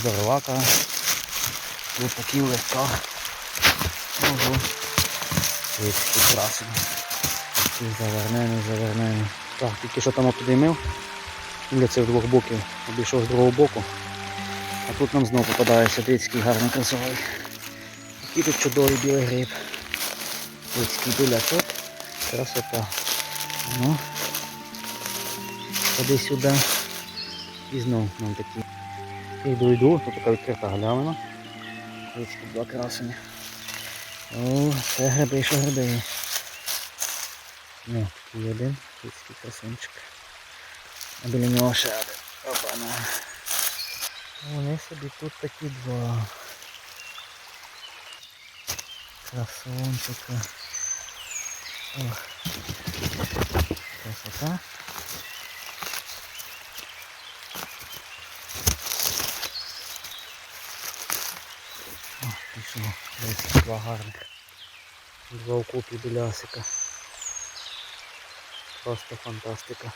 здоровака. Тут такі листках. Ого. Красиві. І завернений, завернений. Так, тільки що там опідіймив. Для цих двох боків обійшов з другого боку. А тут нам знову попадається який гарний красовий. Який тут чудовий білий гриб. Дивіться, який білячок. Красота. Ну, ходи сюди. І знов нам такі. Я йду тут така відкрита галявина. Тут два красені. О, це гриби, що гриби. Ну, такий один, який красунчик. А біля нього ще один. Опа, на. Вони собі тут такі два. Красунчика. Ох. Красота. О, пішов. Два гарних. Два окупі білясика. Просто фантастика.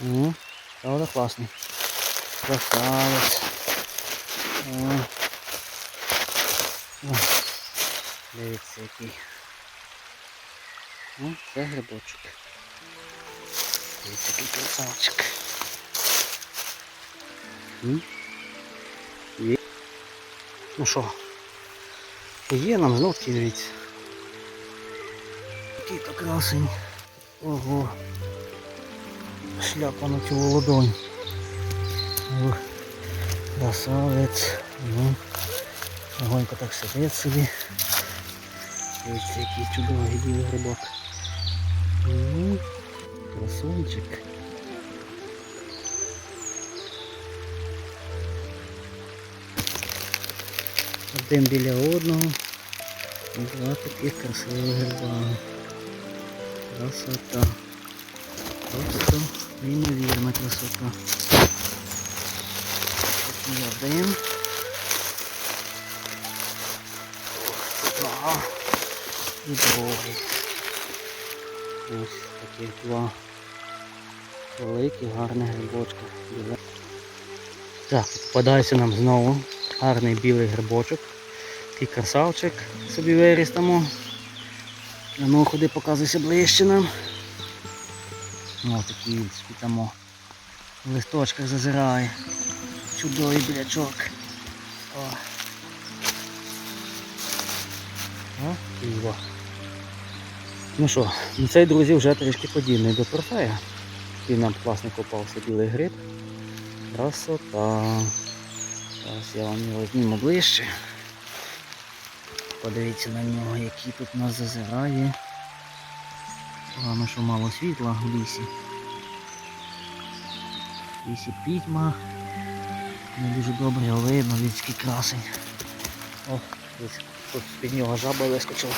Ну, правда класний. Красавець. О. О. Дивіться який. Ну, це грибочок. Дивіться який красавчик. М? Є. Ну що? Є нам знов таки дивіться. Який то красень. Ого. Шляпа на цю ладонь. Ух, красавець. Ну, легонько так сидить собі. Дивіться, який чудовий білий грибок. Ну, красунчик. Один біля одного. Два таких красивих гриба. Красота. Просто неймовірна красота. Такий один. Два. І другий. Ось таких два великі, гарні грибочки. Так, попадається нам знову гарний білий грибочок. Такий красавчик собі виріс. Ну, ходи показуйся ближче нам. О, такий там в листочках зазирає. Чудовий білячок. О. О, його. Ну що, ну цей, друзі, вже трішки подібний до трофея. Такий нам класно попався білий гриб. Красота. Зараз я вам його зніму ближче. Подивіться на нього, який тут нас зазирає. Головне, що мало світла в лісі. В лісі пітьма. Не дуже добре видно, людський красень. О, тут з-під нього жаба вискочила.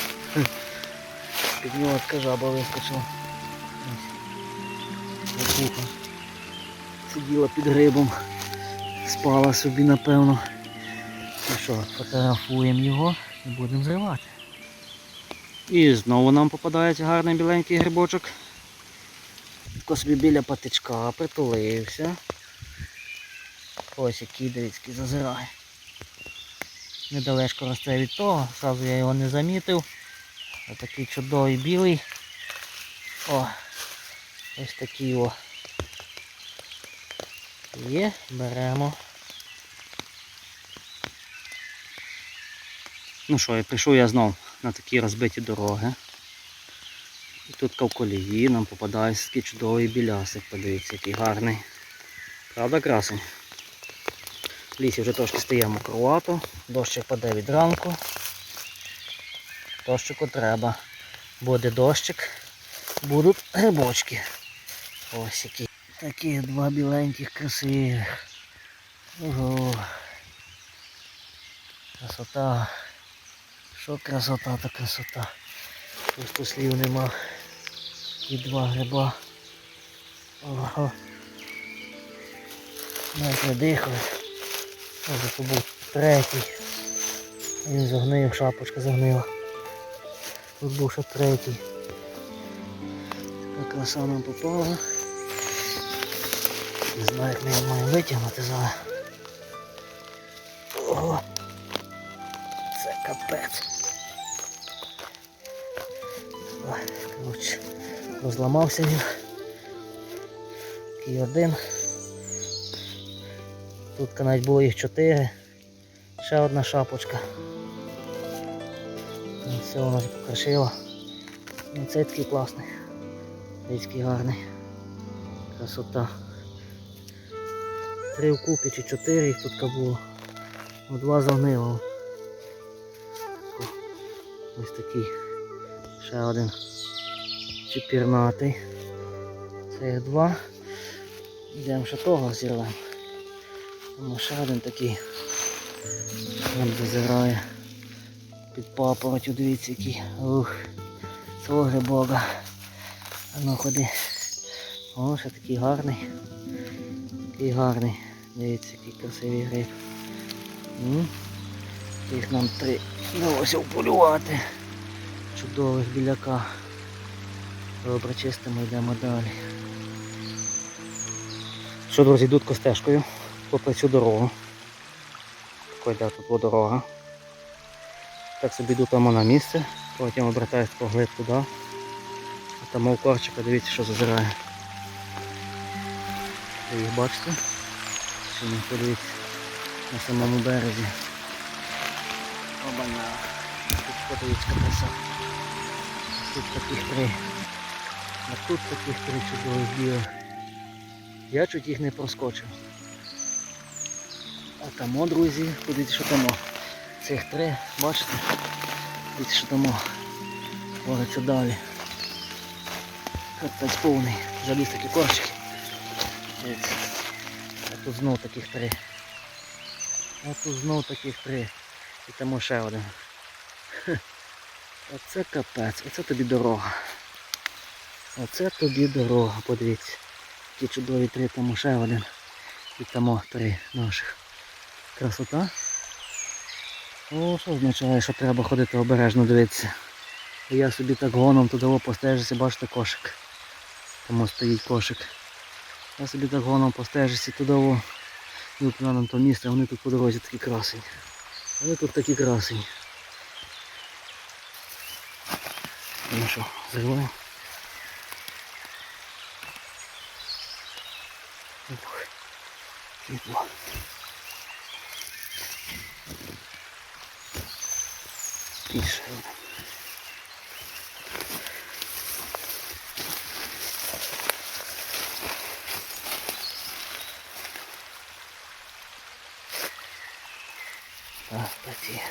Хм. З-під нього така жаба вискочила. Ось. Сиділа під грибом. Спала собі, напевно. Ну що, фотографуємо його і будемо зривати. І знову нам попадається гарний біленький грибочок. Тако собі біля патичка притулився. Ось який дивіться, зазирає. Недалечко росте від того, зразу я його не замітив. Ось такий чудовий білий. О, ось такий о. Є, беремо. Ну що, і прийшов я знов на такі розбиті дороги. І тут колії нам попадається такий чудовий білясик, подивіться, який гарний. Правда красень? В лісі вже трошки стає мокровато, дощик паде від ранку. Дощику треба. Буде дощик, будуть грибочки. Ось які. Такі два біленьких красивих. Ого. Красота. Що красота, то красота. Просто слів нема. І два гриба. Ого. Не дихали. Може то був третій. Він загнив, шапочка загнила. Тут був ще третій. Така краса нам попала. Не знаю, як ми його маємо витягнути зараз. Ого! Це капець. Коротше, розламався він. Такий один. Тут навіть було їх чотири. Ще одна шапочка. Все вона ж покришила. І цей такий класний. Гарний. Красота. Три вкупі чи чотири їх тут було. Ну, Два загнило. Ось такий. Ще один чіпірнатий. Це їх два. Йдемо ще того зірвемо. Ну, ще один такий. Там зазирає під папоротю, дивіться який. Ух, слуги Бога. А ну ходи. О, ще такий гарний. Такий гарний. Дивіться, який красивий гриб. М? Їх нам три вдалося вполювати. Чудових біляка. Добре, чистимо, йдемо далі. Що, друзі, йдуть костежкою попри цю дорогу. Така йде тут була дорога. Так собі йду там на місце, потім обертаюсь поглиб туди. А там у корчика, дивіться, що зазирає. Ви їх бачите? Чи не подивіться на самому березі. Обана. Тут подивіться краса. Тут таких три. А тут таких три чудових білих. Я чуть їх не проскочив. А тамо, друзі, подивіться, що тамо. Цих три, бачите? Тамо. Твориться далі. Капець повний. Заліз такі корчики. А тут знов таких три. А тут знов таких три. І тому ще один. Оце капець, оце тобі дорога. Оце тобі дорога, подивіться. Ті чудові три, тому ще один. І тому три наших. Красота. О, що означає, що треба ходити обережно дивитися. Я собі так гоном туди постежуся, бачите кошик. Тому стоїть кошик. Я собі так гоном постежуся туди ну, на то місце, вони тут по дорозі такі красені. Вони тут такі красені. Ну що, зриваємо. Світло. Ще один. Такі.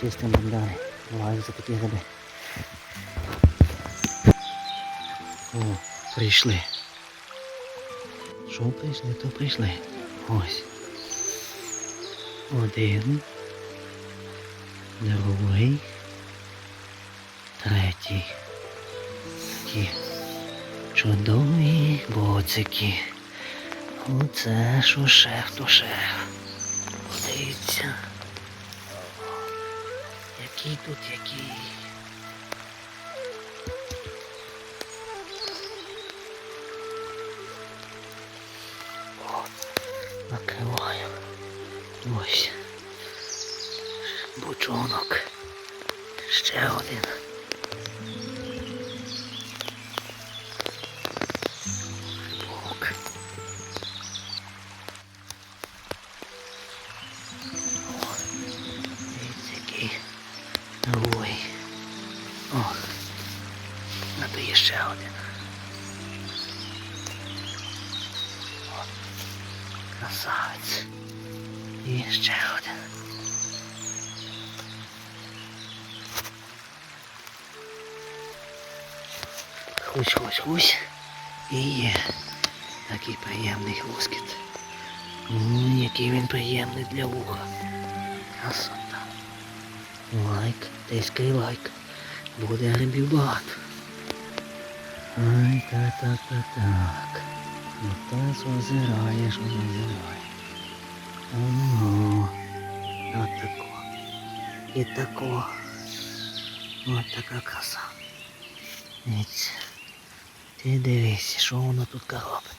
Чистимо далі. Бувають за такі гриби. О, прийшли. Що прийшли, то прийшли. Ось. Один. Другий. Третій. Такі чудові боцики. Оце то шеф. Подивіться. Який тут який. От, накриваю. Ось. Бучонок. Ще один. Красавець. І ще один. Хусь, хусь, хусь. І є. Такий приємний. М, Який він приємний для вуха. Красота. Лайк, тискай лайк. Буде грибів багато. Ай, так, так, так, так. Та озираєш, озираєш. Ого. Тако. І тако. От така краса. Дивіться. Ти дивись, що воно тут робить.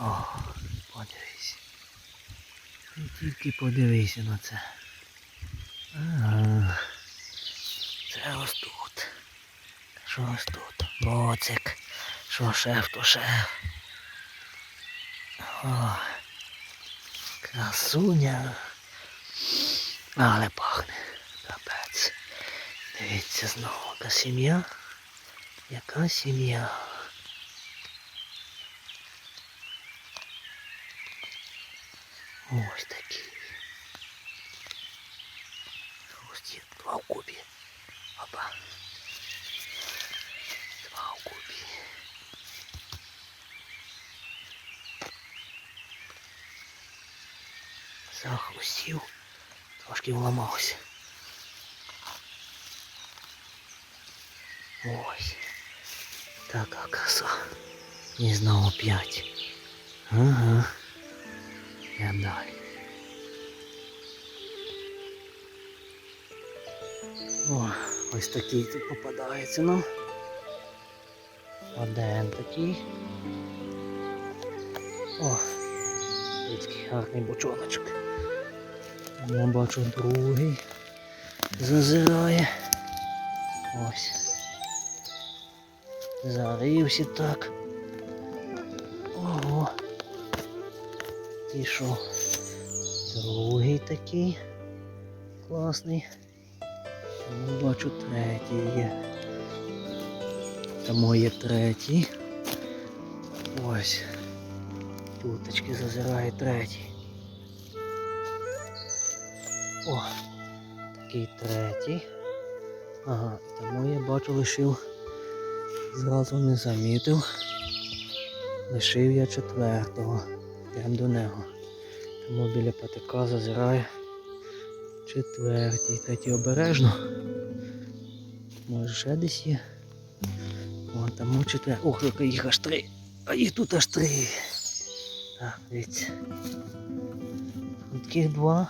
О, подивись. Ти тільки подивися на це. Ага. Це ось тут. Що ось тут? Боцик. Що шеф, то шеф. О, красуня. Але пахне. Капець. Дивіться знову, яка сім'я. Яка сім'я. Ось такі. Ось є два в кубі. Опа. Два в кубі. Захрустів. Трошки вламався. Ось. Така краса. І знову п'ять. Ага. Йдемо далі. О, ось такий тут попадається нам. Один такий. О, такий гарний бочоночок. Я бачу другий. Зазирає. Ось. Зарився так. Ого. Що? Другий такий. Класний. Ну, бачу третій є. Там є третій. Ось. Туточки зазирає третій. О, такий третій. Ага, тому я бачу лишив. Зразу не замітив. Лишив я четвертого. Прям до нього. Тому біля патика зазирає четвертій. Третій обережно. Може ще десь є. О, тому четвертий. Ох, яка їх аж три. А їх тут аж три. Так, дивіться. Тут таких два.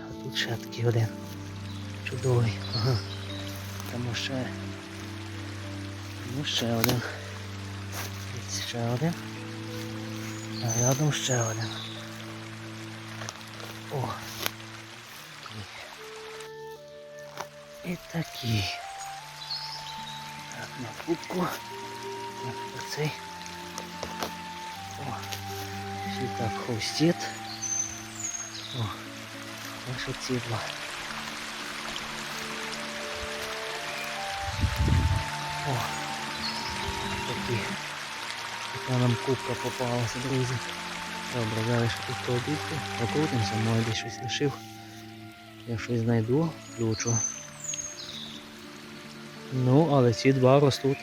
А тут ще такий один. Чудовий. Ага. Тому ще. Ну ще один. Дивіться, ще один. А рядом ще один. О. І такі. Так, на кубку. Так, оцей. Всі так хрустить. О. Ось оці. О. Такі. Така нам кубка попалася, друзі. Добре, зараз ще тут пообідку. Прокрутимося, може десь щось лишив. Я щось знайду, включу. Ну, але ці два ростуть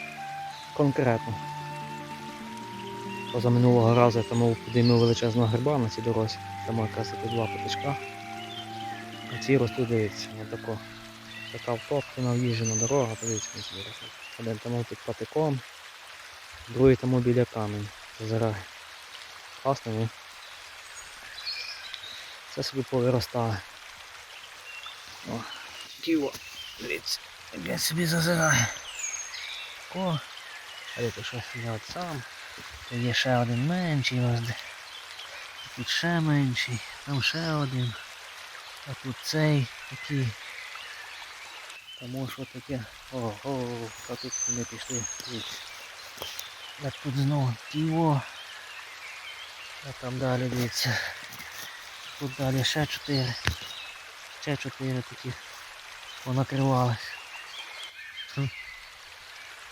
конкретно. Поза минулого разу я там підіймив величезного гриба на цій дорозі. Там якраз таки два потичка. А ці ростуть, дивіться, отако. Така втоптана в'їжджена дорога, подивіться, ці ростуть. Один тому під патиком, другий тому біля камінь. Зазирає. Класно, ні? Це собі повиростає. О, ківо, дивіться, він собі зазирає. О, а я я от сам. Тут є ще один менший ось. Тут ще менший, там ще один. А тут цей такий. Тому що таке. Ого, а тут ми пішли. Як тут знову ківо. А там далі дивіться. Тут далі ще чотири. Ще чотири такі понакривались.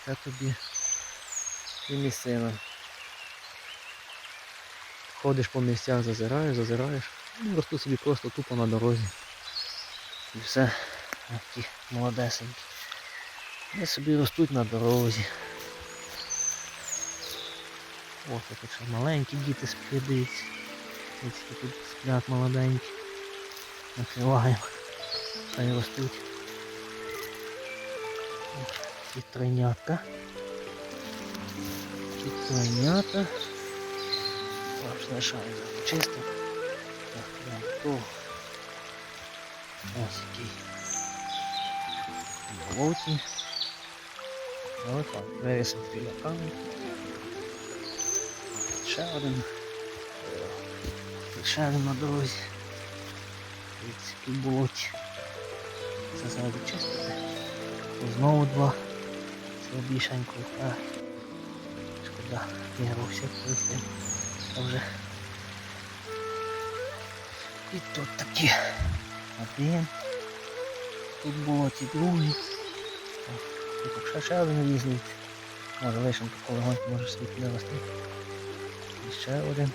Це тобі і місцина. Ходиш по місцях, зазираєш, зазираєш. Ну, ростуть собі просто тупо на дорозі. І все. Такі молодесенькі. Вони собі ростуть на дорозі. Ось тут ще маленькі діти сплять. Ось тут сплять молоденькі. Накриваємо. Хай ростуть. І тройнятка. І тройнята. Зараз чисто. Так, прям готово. Ось який. Болоті. Ось так, вирісом біля камінь. Ще один. Ще один на дорозі. Дивіться, який болоті. Це зараз чистити. Знову два. Це більшенько. Шкода, прийти. А вже. І тут такі. Один. Тут було ті другий. Тут ще, один різний. Може лишимо таку легонько, може світ не рости. І ще один.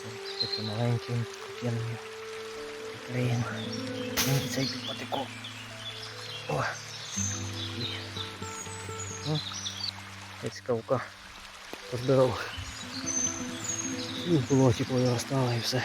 Це такий маленький, коп'яний. Відкриємо. І цей під патиком. О! Ну, цікавка позбирав. І в болоті повиростала і все.